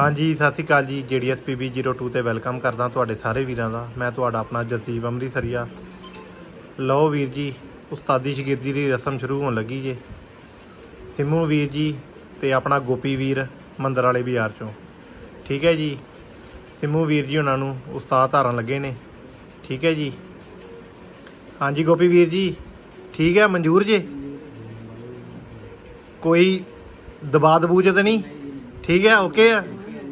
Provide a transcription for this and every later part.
ਹਾਂਜੀ, ਸਤਿ ਸ਼੍ਰੀ ਅਕਾਲ ਜੀ। ਜੀਡੀਐਸਪੀਬੀ 02 ਤੇ ਵੈਲਕਮ ਕਰਦਾ ਤੁਹਾਡੇ ਸਾਰੇ ਵੀਰਾਂ ਦਾ। ਮੈਂ ਤੁਹਾਡਾ ਆਪਣਾ ਜਸਦੀਪ ਅੰਮ੍ਰਿਤਸਰੀਆ। ਲਓ ਵੀਰ ਜੀ, ਉਸਤਾਦੀ ਸ਼ਾਗਿਰਦੀ ਦੀ ਰਸਮ ਸ਼ੁਰੂ ਹੋਣ ਲੱਗੀ ਜੇ। ਸਿੰਮੂ ਵੀਰ ਜੀ ਤੇ ਆਪਣਾ ਗੋਪੀ ਵੀਰ ਮੰਦਰ ਵਾਲੇ ਬਾਜ਼ਾਰ ਚੋਂ। ਠੀਕ ਹੈ ਜੀ? ਸਿੰਮੂ ਵੀਰ ਜੀ ਉਹਨਾਂ ਨੂੰ ਉਸਤਾਦ ਧਾਰਨ ਲੱਗੇ ਨੇ। ਠੀਕ ਹੈ ਜੀ? ਹਾਂਜੀ, ਗੋਪੀ ਵੀਰ ਜੀ, ਠੀਕ ਹੈ? ਮਨਜ਼ੂਰ ਜੇ? ਕੋਈ ਦਬਾਅ ਦਬੂਜ ਤੇ ਨਹੀਂ? ਠੀਕ ਹੈ? ਓਕੇ ਆ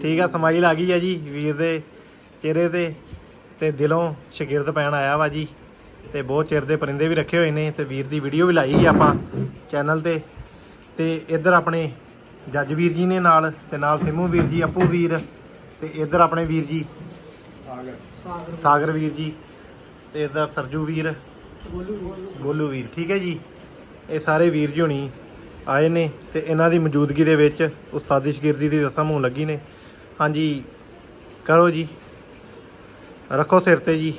ਠੀਕ ਆ ਸਮਾਈਲ ਆ ਗਈ ਆ ਜੀ ਵੀਰ ਦੇ ਚਿਹਰੇ ਤੇ ਤੇ ਦਿਲੋਂ ਸ਼ਗਿਰਦ ਪੈਣ ਆਇਆ ਵਾ ਜੀ। ਤੇ ਬਹੁਤ ਚਿਰ ਦੇ ਪਰਿੰਦੇ ਵੀ ਰੱਖੇ ਹੋਏ ਨੇ ਤੇ ਵੀਰ ਦੀ ਵੀਡੀਓ ਵੀ ਲਾਈ ਆਪਾਂ ਚੈਨਲ ਤੇ। ਤੇ ਇੱਧਰ ਆਪਣੇ ਜੱਜ ਵੀਰ ਜੀ ਨੇ ਨਾਲ ਤੇ ਨਾਲ ਸਿੰਮੂ ਵੀਰ ਜੀ ਅੱਪੂ ਵੀਰ ਤੇ ਇੱਧਰ ਆਪਣੇ ਵੀਰ ਜੀ। ਸਾਗਰ। ਸਾਗਰ ਵੀਰ ਜੀ ਤੇ ਇੱਧਰ ਸਰਜੂ ਵੀਰ। ਗੋਲੂ ਗੋਲੂ ਵੀਰ ਠੀਕ ਹੈ ਜੀ। ਇਹ ਸਾਰੇ ਵੀਰ ਜੀ ਹੁਣੀ ਆਏ ਨੇ ਤੇ ਇਹਨਾਂ ਦੀ ਮੌਜੂਦਗੀ ਦੇ ਵਿੱਚ ਉਸਤਾਦੀ ਸ਼ਾਗਿਰਦੀ ਦੀ ਰਸਮ ਹੋਣ ਲੱਗੀ ਨੇ। ਹਾਂਜੀ। ਕਰੋ ਜੀ। ਰੱਖੋ ਸਿਰ ਤੇ ਜੀ।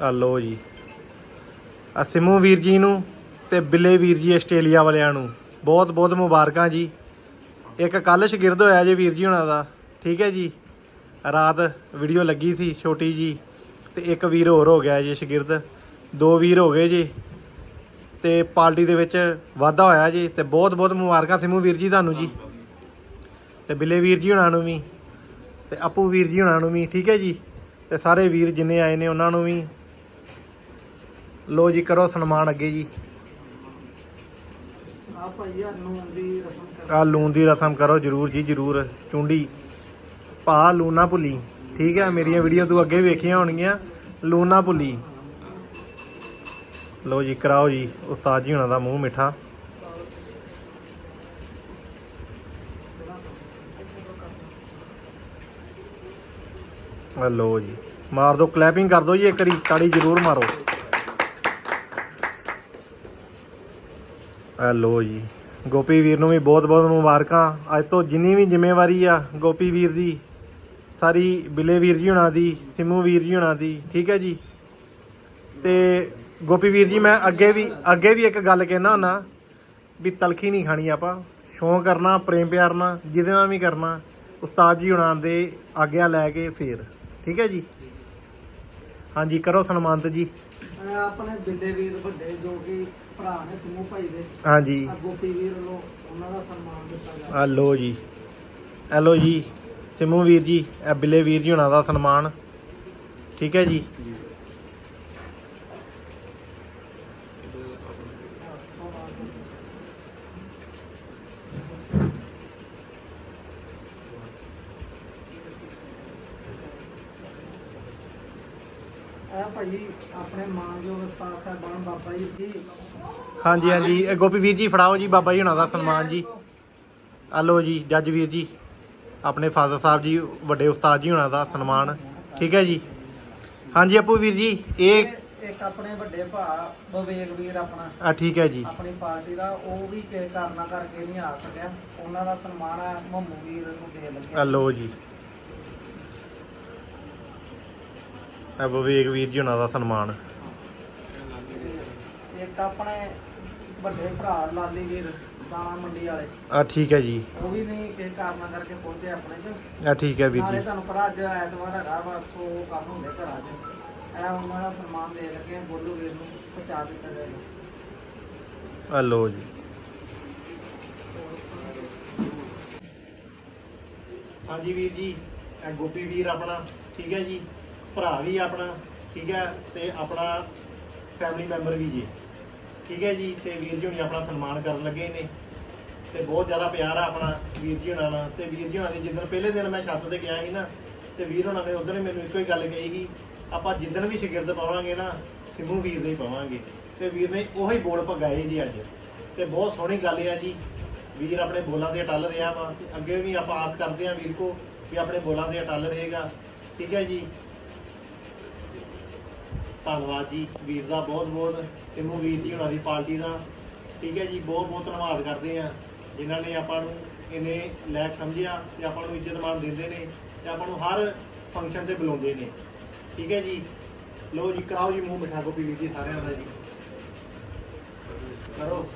ਆ ਲਓ ਜੀ। ਆ ਸਿਮੂ ਵੀਰ ਜੀ ਨੂੰ ਤੇ ਬਿੱਲੇ ਵੀਰ ਜੀ ਆਸਟ੍ਰੇਲੀਆ ਵਾਲਿਆਂ ਨੂੰ। ਬਹੁਤ ਬਹੁਤ ਮੁਬਾਰਕਾਂ ਜੀ। ਇੱਕ ਕੱਲ ਸ਼ਗਿਰਦ ਹੋਇਆ ਜੇ ਵੀਰ ਜੀ ਹੁਣਾਂ ਦਾ। ਠੀਕ ਹੈ ਜੀ। ਰਾਤ ਵੀਡੀਓ ਲੱਗੀ ਸੀ ਛੋਟੀ ਜੀ ਤੇ ਇੱਕ ਵੀਰ ਹੋਰ ਹੋ ਗਿਆ ਜੀ ਸ਼ਗਿਰਦ। ਦੋ ਵੀਰ ਹੋ ਗਏ ਜੀ। ਤੇ ਪਾਰਟੀ ਦੇ ਵਿੱਚ ਵਾਧਾ ਹੋਇਆ ਜੀ ਤੇ ਬਹੁਤ ਬਹੁਤ ਮੁਬਾਰਕਾਂ ਸਿਮੂ ਵੀਰ ਜੀ ਤੁਹਾਨੂੰ ਜੀ। ਤੇ ਬਿੱਲੇ ਵੀਰ ਜੀ ਹੁਣਾਂ ਨੂੰ ਵੀ। ਤੇ ਅਪੂ ਵੀਰ ਜੀ ਹੁਣਾਂ ਨੂੰ ਵੀ ਠੀਕ ਹੈ ਜੀ? ਤੇ ਸਾਰੇ ਵੀਰ ਜਿੰਨੇ ਆਏ ਨੇ ਉਹਨਾਂ ਨੂੰ ਵੀ। ਲੋ ਜੀ ਕਰੋ ਸਨਮਾਨ ਅੱਗੇ ਜੀ। ਆ ਭਾਈ ਆ ਨੂੰ ਦੀ ਰਸਮ ਕਰ। ਆ ਲੂਣ ਦੀ ਰਸਮ ਕਰੋ ਜਰੂਰ ਜੀ ਜਰੂਰ। ਚੁੰਡੀ ਭਾ ਲੂਣ ਭੁੱਲੀ। ਠੀਕ ਹੈ ਮੇਰੀਆਂ ਵੀਡੀਓ ਤੂੰ ਅੱਗੇ ਵੇਖੀਆਂ ਹੋਣਗੀਆਂ। ਲੂਣ ਭੁੱਲੀ। ਲੋ ਜੀ ਕਰਾਓ ਜੀ ਉਸਤਾਦ ਜੀ ਹੁਣਾਂ ਦਾ ਮੂੰਹ ਮਿੱਠਾ। ਆ ਜੀ। ਮਾਰ ਦੋ ਕਲੈਪਿੰਗ ਕਰ ਦੋ ਜੀ ਇੱਕ ਵਾਰੀ, ਤਾੜੀ ਜਰੂਰ ਮਾਰੋ। ਆ ਲੋ ਜੀ। ਗੋਪੀ ਵੀਰ ਨੂੰ ਵੀ ਬਹੁਤ ਬਹੁਤ ਮੁਬਾਰਕਾਂ। ਅੱਜ ਤੋਂ ਜਿੰਨੀ ਵੀ ਜ਼ਿੰਮੇਵਾਰੀ ਆ ਗੋਪੀ ਵੀਰ ਦੀ, ਸਾਰੀ ਬਿੱਲੇ ਵੀਰ ਜੀ ਹੁਣਾਂ ਦੀ, ਸਿਮੂ ਵੀਰ ਜੀ ਹੁਣਾਂ ਦੀ, ਠੀਕ ਹੈ ਜੀ? ਤੇ ਗੋਪੀ ਵੀਰ ਜੀ, ਮੈਂ ਅੱਗੇ ਵੀ ਅੱਗੇ ਵੀ ਇੱਕ ਗੱਲ ਕਹਿਣਾ ਹੁੰਦਾ ਵੀ ਤਲਖੀ ਨਹੀਂ ਖਾਣੀ ਆਪਾਂ। ਸ਼ੌਂਕ ਕਰਨਾ, ਪ੍ਰੇਮ ਪਿਆਰ ਨਾਲ ਜਿਹਦੇ ਨਾਲ ਵੀ ਕਰਨਾ, ਉਸਤਾਦ ਜੀ ਹੁਣਾਂ ਦੇ ਆਗਿਆ ਲੈ ਕੇ ਫੇਰ। ਠੀਕ ਹੈ ਜੀ? ਹਾਂਜੀ ਕਰੋ ਸਨਮਾਨਤ ਜੀ। ਆਪਣੇ ਬਿੱਲੇ ਵੀਰ ਵੱਡੇ ਜੋ ਕਿ ਭਰਾ ਨੇ ਸਿੰਮੂ ਭਾਈ ਦੇ ਹਾਂਜੀ। ਆ ਗੋਪੀ ਵੀਰ ਵੱਲੋਂ ਉਹਨਾਂ ਦਾ ਸਨਮਾਨ ਦਿੱਤਾ ਜਾ ਆ ਲੋ ਜੀ। ਇਹ ਲੋ ਜੀ ਸਿਮੂ ਵੀਰ ਜੀ ਇਹ ਬਿੱਲੇ ਵੀਰ ਜੀ ਹੁਣਾਂ ਦਾ ਸਨਮਾਨ। ਠੀਕ ਹੈ ਜੀ? ਇਹ ਭਾਈ ਆਪਣੇ ਮਾਨਯੋਗ ਉਸਤਾਦ ਸਾਹਿਬਾਨ ਬਾਬਾ ਜੀ ਦੀ ਹਾਂਜੀ ਹਾਂਜੀ। ਇਹ ਗੋਪੀ ਵੀਰ ਜੀ ਫੜਾਓ ਜੀ ਬਾਬਾ ਜੀ ਹੁਣਾਂ ਦਾ ਸਨਮਾਨ ਜੀ। ਆ ਲੋ ਜੀ ਜੱਜ ਵੀਰ ਜੀ ਆਪਣੇ ਫਾਦਰ ਸਾਹਿਬ ਜੀ ਵੱਡੇ ਉਸਤਾਦ ਜੀ ਹੁਣਾਂ ਦਾ ਸਨਮਾਨ। ਠੀਕ ਹੈ ਜੀ। ਹਾਂਜੀ ਆਪੂ ਵੀਰ ਜੀ ਇਹ ਇੱਕ ਆਪਣੇ ਵੱਡੇ ਭਾ ਬਵੇਗ ਵੀਰ ਆਪਣਾ। ਆ ਠੀਕ ਹੈ ਜੀ। ਆਪਣੀ ਪਾਰਟੀ ਦਾ ਉਹ ਵੀ ਕਿਸੇ ਕਾਰਨਾਂ ਕਰਕੇ ਨਹੀਂ ਆ ਸਕਿਆ। ਉਹਨਾਂ ਦਾ ਸਨਮਾਨ ਆ ਮੰਮੂ ਵੀਰ ਨੂੰ ਦੇ ਲੱਗਿਆ ਲੋ ਜੀ। ਆ ਵਿਵੇਕ ਵੀਰ ਜੀ ਹੁਣਾਂ ਦਾ ਸਨਮਾਨ। ਇੱਕ ਆਪਣੇ ਵੱਡੇ ਭਰਾ ਲਾਲੀ ਵੀਰ ਦਾਣਾ ਮੰਡੀ ਵਾਲੇ। ਆ ਠੀਕ ਹੈ ਜੀ। ਉਹ ਵੀ ਨਹੀਂ ਕਿਸੇ ਕਾਰਨਾਂ ਕਰਕੇ ਪਹੁੰਚੇ ਆਪਣੇ ਚ। ਆ ਠੀਕ ਹੈ ਵੀਰ ਨਾਲੇ ਜੀ ਤੁਹਾਨੂੰ ਪਤਾ ਅੱਜ ਐਤਵਾਰ ਹੈਗਾ ਵਾ ਸੋ ਕੰਮ ਹੁੰਦੇ ਘਰਾਂ 'ਚ। ਇਹ ਉਹਨਾਂ ਦਾ ਸਨਮਾਨ ਦੇ ਲੱਗੇ ਗੋਲੂ ਵੀਰ ਨੂੰ ਪਹੁੰਚਾ ਦਿੱਤਾ ਜਾਏਗਾ। ਆ ਲੋ ਜੀ। ਹਾਂਜੀ ਵੀਰ ਜੀ ਇਹ ਗੋਪੀ ਵੀਰ ਆਪਣਾ ਠੀਕ ਹੈ ਜੀ? ਭਰਾ ਵੀ ਆਪਣਾ, ਠੀਕ ਹੈ ਤੇ ਆਪਣਾ ਫੈਮਿਲੀ ਮੈਂਬਰ ਵੀ ਜੀ। ਠੀਕ ਹੈ ਜੀ, ਤੇ ਵੀਰ ਜੀ ਹੁਣੀ ਆਪਣਾ ਸਨਮਾਨ ਕਰਨ ਲੱਗੇ ਨੇ। ਤੇ ਬਹੁਤ ਜ਼ਿਆਦਾ ਪਿਆਰ ਆ ਆਪਣਾ ਵੀਰ ਜੀ ਹੁਣਾਂ ਨਾਲ। ਤੇ ਵੀਰ ਜੀ ਹੁਣਾਂ ਦੇ ਜਿੱਦਣ ਪਹਿਲੇ ਦਿਨ ਮੈਂ ਛੱਤ ਤੇ ਗਿਆ ਸੀ ਨਾ, ਤੇ ਵੀਰ ਹੁਣਾਂ ਨੇ ਉਦੋਂ ਹੀ ਮੈਨੂੰ ਇੱਕੋ ਹੀ ਗੱਲ ਕਹੀ ਸੀ, ਆਪਾਂ ਜਿੱਦਣ ਵੀ ਸ਼ਾਗਿਰਦ ਪਾਵਾਂਗੇ ਨਾ, ਸਿਮੂ ਵੀਰ ਦੇ ਹੀ ਪਾਵਾਂਗੇ। ਤੇ ਵੀਰ ਨੇ ਉਹੀ ਬੋਲ ਪਗਾਏ ਜੀ ਅੱਜ। ਤੇ ਬਹੁਤ ਸੋਹਣੀ ਗੱਲ ਆ ਜੀ, ਵੀਰ ਆਪਣੇ ਬੋਲਾਂ ਦੇ ਅਟਲ ਰਿਹਾ ਵਾ, ਤੇ ਅੱਗੇ ਵੀ ਆਪਾਂ ਆਸ ਕਰਦੇ ਹਾਂ ਵੀਰ ਕੋ ਵੀ ਆਪਣੇ ਬੋਲਾਂ ਦੇ ਅਟਲ ਰਹੇਗਾ। ਠੀਕ ਹੈ ਜੀ ਧੰਨਵਾਦ ਜੀ ਵੀਰ ਦਾ ਬਹੁਤ ਬਹੁਤ ਸਿਮੂ ਵੀਰ ਜੀ ਹੁਣਾਂ ਦੀ ਪਾਰਟੀ ਦਾ। ਠੀਕ ਹੈ ਜੀ, ਬਹੁਤ ਬਹੁਤ ਧੰਨਵਾਦ ਕਰਦੇ ਆ ਜਿਨ੍ਹਾਂ ਨੇ ਆਪਾਂ ਨੂੰ ਇਹਨੇ ਲਾਇਕ ਸਮਝਿਆ ਤੇ ਆਪਾਂ ਨੂੰ ਇੱਜ਼ਤ ਮਾਨ ਦਿੰਦੇ ਨੇ ਤੇ ਆਪਾਂ ਨੂੰ ਹਰ ਫੰਕਸ਼ਨ ਤੇ ਬੁਲਾਉਂਦੇ ਨੇ। ਠੀਕ ਹੈ ਜੀ। ਲੋ ਜੀ, ਕਰਾਓ ਜੀ ਮੂੰਹ ਮਿਠਾ ਗੋਪੀ ਵੀਰ ਜੀ ਸਾਰਿਆਂ ਦਾ ਜੀ। ਕਰੋ।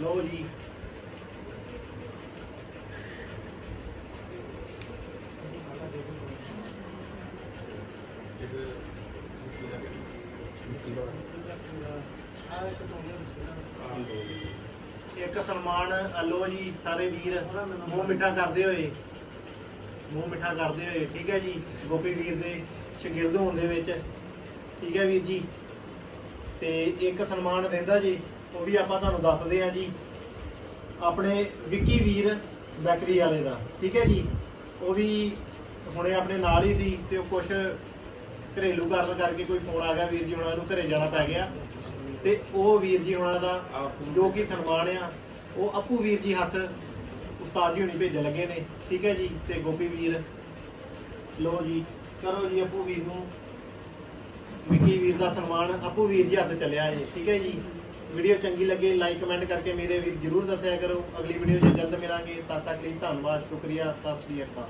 ਲਓ ਜੀ। ਇੱਕ ਸਨਮਾਨ ਅਲੋ ਜੀ, ਸਾਰੇ ਵੀਰ। ਮੂੰਹ ਮਿੱਠਾ ਕਰਦੇ ਹੋਏ। ਮੂੰਹ ਮਿੱਠਾ ਕਰਦੇ ਹੋਏ, ਠੀਕ ਹੈ ਜੀ? ਗੋਪੀ ਵੀਰ ਦੇ ਸ਼ਗਿਰਦ ਹੋਣ ਦੇ ਵਿੱਚ। ਠੀਕ ਹੈ ਵੀਰ ਜੀ? ਤੇ ਇੱਕ ਸਨਮਾਨ ਰਹਿੰਦਾ ਜੀ, ਉਹ ਵੀ ਆਪਾਂ ਤੁਹਾਨੂੰ ਦੱਸਦੇ ਹਾਂ ਜੀ। ਆਪਣੇ ਵਿੱਕੀ ਵੀਰ ਬੈਕਰੀ ਵਾਲੇ ਦਾ, ਠੀਕ ਹੈ ਜੀ? ਉਹ ਵੀ ਹੁਣੇ ਆਪਣੇ ਨਾਲ ਹੀ ਸੀ ਤੇ ਉਹ ਕੁਝ ਘਰੇਲੂ ਕਾਰਨ ਕਰਕੇ ਕੋਈ ਫੋਨ ਆ ਗਿਆ, ਵੀਰ ਜੀ ਹੁਣਾਂ ਨੂੰ ਘਰੇ ਜਾਣਾ ਪੈ ਗਿਆ। ਤੇ ਉਹ ਵੀਰ ਜੀ ਹੁਣਾਂ ਦਾ ਜੋ ਕਿ ਸਨਮਾਨ ਆ, ਉਹ ਅੱਪੂ ਵੀਰ ਜੀ ਹੱਥ ਉਸਤਾਦ ਜੀ ਹੁਣੀ ਭੇਜਣ ਲੱਗੇ ਨੇ। ਠੀਕ ਹੈ ਜੀ, ਤੇ ਗੋਪੀ ਵੀਰ ਲੋ ਜੀ, ਕਰੋ ਜੀ ਅੱਪੂ ਵੀਰ ਨੂੰ। ਵਿੱਕੀ ਵੀਰ ਦਾ ਸਨਮਾਨ, ਅੱਪੂ ਵੀਰ ਜੀ ਹੱਥ ਚੱਲਿਆ ਜੀ। ਠੀਕ ਹੈ ਜੀ, ਵੀਡੀਓ ਚੰਗੀ ਲੱਗੇ, ਲਾਈਕ, ਕਮੈਂਟ ਕਰਕੇ ਮੇਰੇ ਵੀਰ ਜਰੂਰ ਦੱਸਿਆ ਕਰੋ। ਅਗਲੀ ਵੀਡੀਓ 'ਚ ਜਲਦ ਮਿਲਾਂਗੇ। ਤਦ ਤੱਕ ਲਈ ਧੰਨਵਾਦ, ਸ਼ੁਕਰੀਆ, ਸਤਿ ਸ੍ਰੀ ਅਕਾਲ।